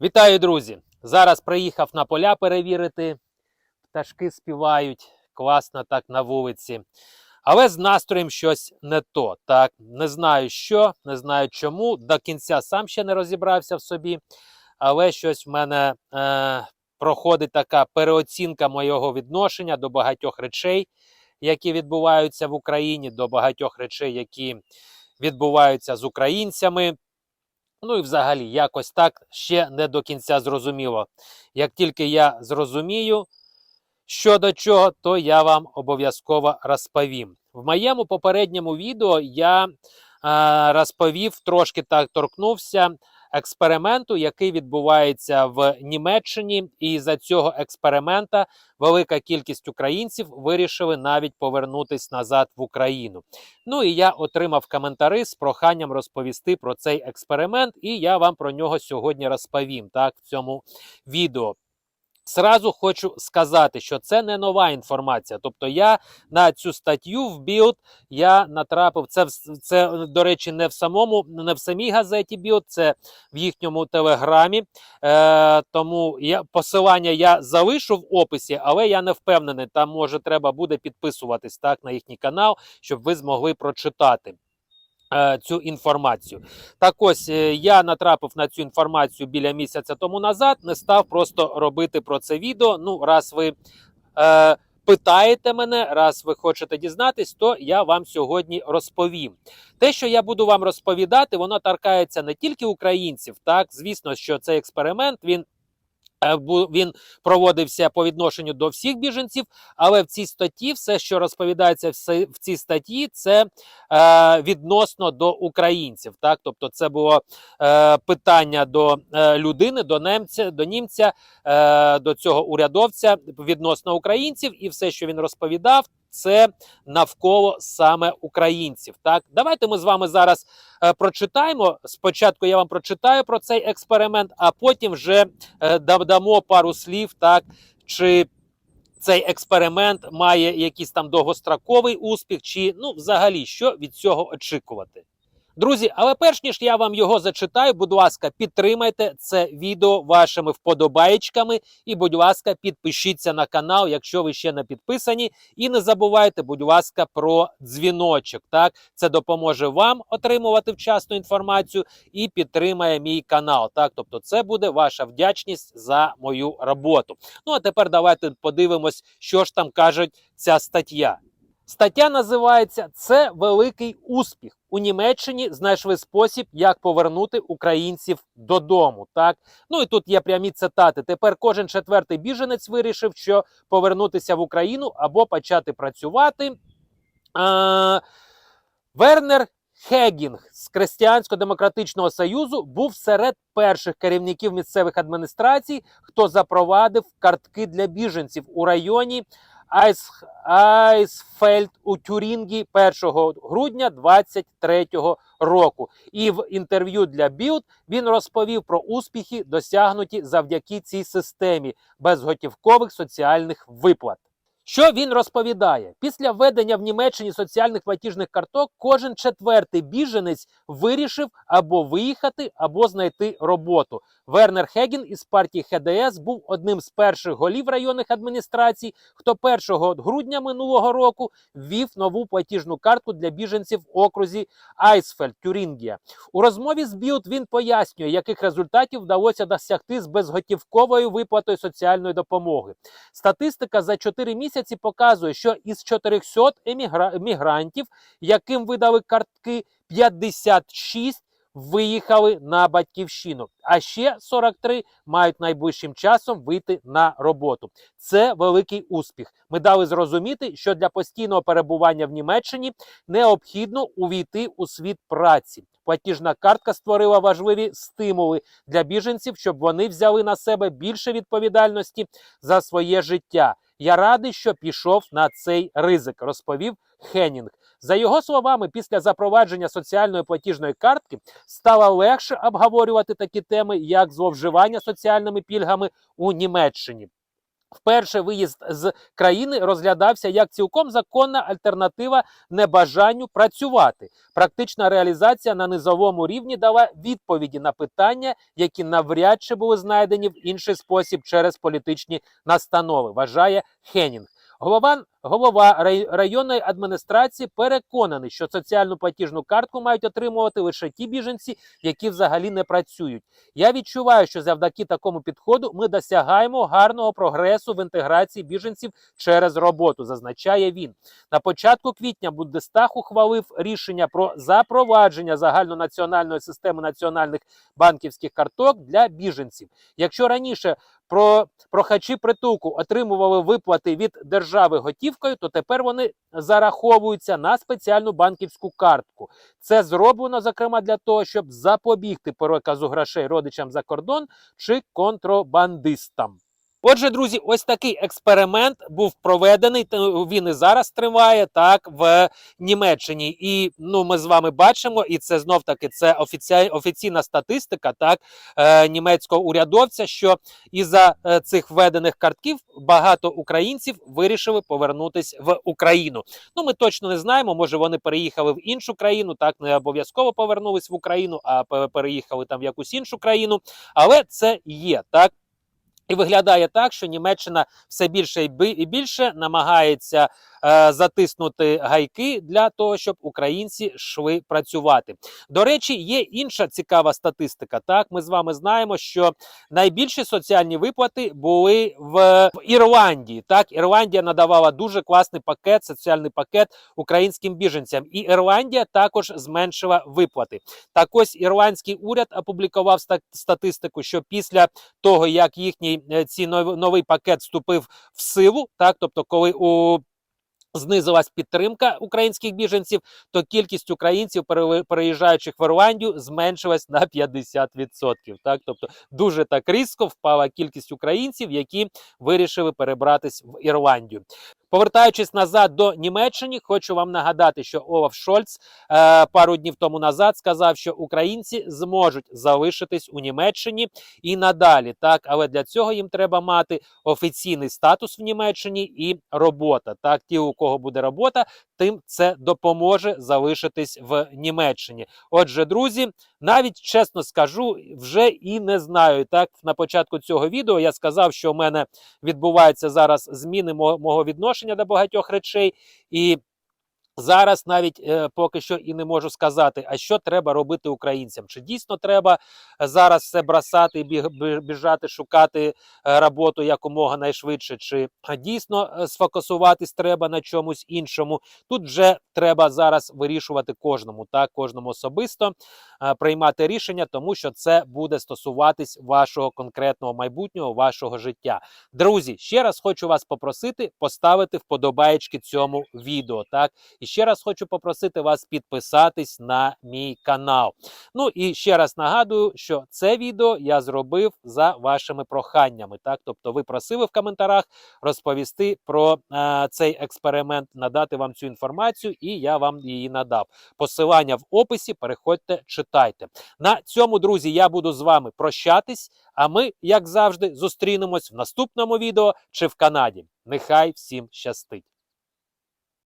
Вітаю, друзі! Зараз приїхав на поля перевірити. Пташки співають класно так на вулиці. Але з настроєм щось не то. Так, не знаю що, не знаю чому. До кінця сам ще не розібрався в собі. Але щось в мене е, проходить така переоцінка моєго відношення до багатьох речей, які відбуваються в Україні, до багатьох речей, які відбуваються з українцями. Ну і взагалі, якось так ще не до кінця зрозуміло. Як тільки я зрозумію, що до чого, то я вам обов'язково розповім. В моєму попередньому відео я е, розповів, трошки так торкнувся експерименту, який відбувається в Німеччині. І за цього експеримента велика кількість українців вирішили навіть повернутись назад в Україну. Ну і я отримав коментари з проханням розповісти про цей експеримент, і я вам про нього сьогодні розповім так в цьому відео. Сразу хочу сказати, що це не нова інформація. Тобто я на цю статтю в Білд я натрапив. Це це, до речі, не в самому, не в самій газеті Білд, це в їхньому телеграмі. Е, тому я посилання я залишу в описі, але я не впевнений. Там може треба буде підписуватись так на їхній канал, щоб ви змогли прочитати. Е, Цю інформацію. Так ось е, я натрапив на цю інформацію біля місяця тому назад, не став просто робити про це відео. Ну, раз ви е, питаєте мене, раз ви хочете дізнатись, то я вам сьогодні розповім. Те, що я буду вам розповідати, воно торкається не тільки українців. Так, звісно, що цей експеримент він. Е, Він проводився по відношенню до всіх біженців, але в цій статті все, що розповідається в цій статті, це е, відносно до українців. Так, тобто, це було е, питання до е, людини, до немця, до німця, е, до цього урядовця відносно українців, і все, що він розповідав, це навколо саме українців. Так, давайте ми з вами зараз е, прочитаємо. Спочатку я вам прочитаю про цей експеримент, а потім вже е, дамо пару слів, так чи цей експеримент має якийсь там довгостроковий успіх, чи ну, взагалі, що від цього очікувати. Друзі, але перш ніж я вам його зачитаю, будь ласка, підтримайте це відео вашими вподобаєчками. І, будь ласка, підпишіться на канал, якщо ви ще не підписані. І не забувайте, будь ласка, про дзвіночок. Так, це допоможе вам отримувати вчасну інформацію і підтримає мій канал. Так, тобто, це буде ваша вдячність за мою роботу. Ну а тепер давайте подивимось, що ж там каже ця стаття. Стаття називається Це великий успіх. У Німеччині знайшли спосіб, як повернути українців додому. Так, ну і тут є прямі цитати. Тепер кожен четвертий біженець вирішив, що повернутися в Україну або почати працювати. А, Вернер Хегінг з Християнсько-демократичного союзу був серед перших керівників місцевих адміністрацій, хто запровадив картки для біженців у районі Айсфельд у Тюрінгі 1 грудня 23 року. І в інтерв'ю для Білд він розповів про успіхи, досягнуті завдяки цій системі безготівкових соціальних виплат. Що він розповідає? Після введення в Німеччині соціальних платіжних карток кожен четвертий біженець вирішив або виїхати, або знайти роботу. Вернер Хеген із партії ХДС був одним з перших голів районних адміністрацій, хто 1 грудня минулого року ввів нову платіжну картку для біженців в окрузі Айсфельд, Тюрінгія. У розмові з Білд він пояснює, яких результатів вдалося досягти з безготівковою виплатою соціальної допомоги. Статистика за 4 місяці показує, що із 400 емігра... емігрантів, яким видали картки, 56 виїхали на батьківщину, а ще 43 мають найближчим часом вийти на роботу. Це великий успіх. Ми дали зрозуміти, що для постійного перебування в Німеччині необхідно увійти у світ праці. Платіжна картка створила важливі стимули для біженців, щоб вони взяли на себе більше відповідальності за своє життя. Я радий, що пішов на цей ризик, розповів Хеннінг. За його словами, після запровадження соціальної платіжної картки стало легше обговорювати такі теми, як зловживання соціальними пільгами у Німеччині. Вперше виїзд з країни розглядався як цілком законна альтернатива небажанню працювати. Практична реалізація на низовому рівні дала відповіді на питання, які навряд чи були знайдені в інший спосіб через політичні настанови, вважає Хенінг. Голова, голова районної адміністрації переконаний, що соціальну платіжну картку мають отримувати лише ті біженці, які взагалі не працюють. Я відчуваю, що завдяки такому підходу ми досягаємо гарного прогресу в інтеграції біженців через роботу, зазначає він. На початку квітня Бундестаг ухвалив рішення про запровадження загальнонаціональної системи національних банківських карток для біженців. Якщо раніше про прохачі притулку отримували виплати від держави готівкою, то тепер вони зараховуються на спеціальну банківську картку. Це зроблено зокрема для того, щоб запобігти переказу грошей родичам за кордон чи контрабандистам. Отже, друзі, ось такий експеримент був проведений. Він і зараз триває так в Німеччині. І ну, ми з вами бачимо, і це знов таки це офіці... офіційна статистика, так е, німецького урядовця, що із-за е, цих введених картків багато українців вирішили повернутися в Україну. Ну, ми точно не знаємо. Може, вони переїхали в іншу країну, так не обов'язково повернулись в Україну, а переїхали там в якусь іншу країну. Але це є так. І виглядає так, що Німеччина все більше і більше намагається затиснути гайки для того, щоб українці йшли працювати. До речі, є інша цікава статистика. Так, ми з вами знаємо, що найбільші соціальні виплати були в, Ірландії. Так, Ірландія надавала дуже класний пакет, соціальний пакет українським біженцям, і Ірландія також зменшила виплати. Так ось ірландський уряд опублікував ста- статистику, що після того, як їхній е, ці новий пакет вступив в силу, так тобто, коли у Знизилась підтримка українських біженців, то кількість українців, переїжджаючих в Ірландію, зменшилась на 50%. Так, тобто дуже так різко впала кількість українців, які вирішили перебратись в Ірландію. Повертаючись назад до Німеччини, хочу вам нагадати, що Олаф Шольц е, пару днів тому назад сказав, що українці зможуть залишитись у Німеччині і надалі. Так, але для цього їм треба мати офіційний статус в Німеччині і робота. Так, ті, у кого буде робота, тим це допоможе залишитись в Німеччині. Отже, друзі, навіть чесно скажу, вже і не знаю. Так, на початку цього відео я сказав, що у мене відбуваються зараз зміни мого, мого відношення до багатьох речей, і зараз навіть е, поки що і не можу сказати, а що треба робити українцям? Чи дійсно треба е, зараз все бросати біг, біжати, шукати е, роботу якомога найшвидше, чи дійсно е, сфокусуватись треба на чомусь іншому? Тут вже треба зараз вирішувати кожному, так кожному особисто е, приймати рішення, тому що це буде стосуватись вашого конкретного майбутнього, вашого життя. Друзі, ще раз хочу вас попросити поставити вподобаєчки цьому відео. Так і ще раз хочу попросити вас підписатись на мій канал. Ну і ще раз нагадую, що це відео я зробив за вашими проханнями. Так, тобто, ви просили в коментарях розповісти про е, цей експеримент, надати вам цю інформацію, і я вам її надав. Посилання в описі. Переходьте, читайте. На цьому, друзі, я буду з вами прощатись. А ми, як завжди, зустрінемось в наступному відео чи в Канаді. Нехай всім щастить!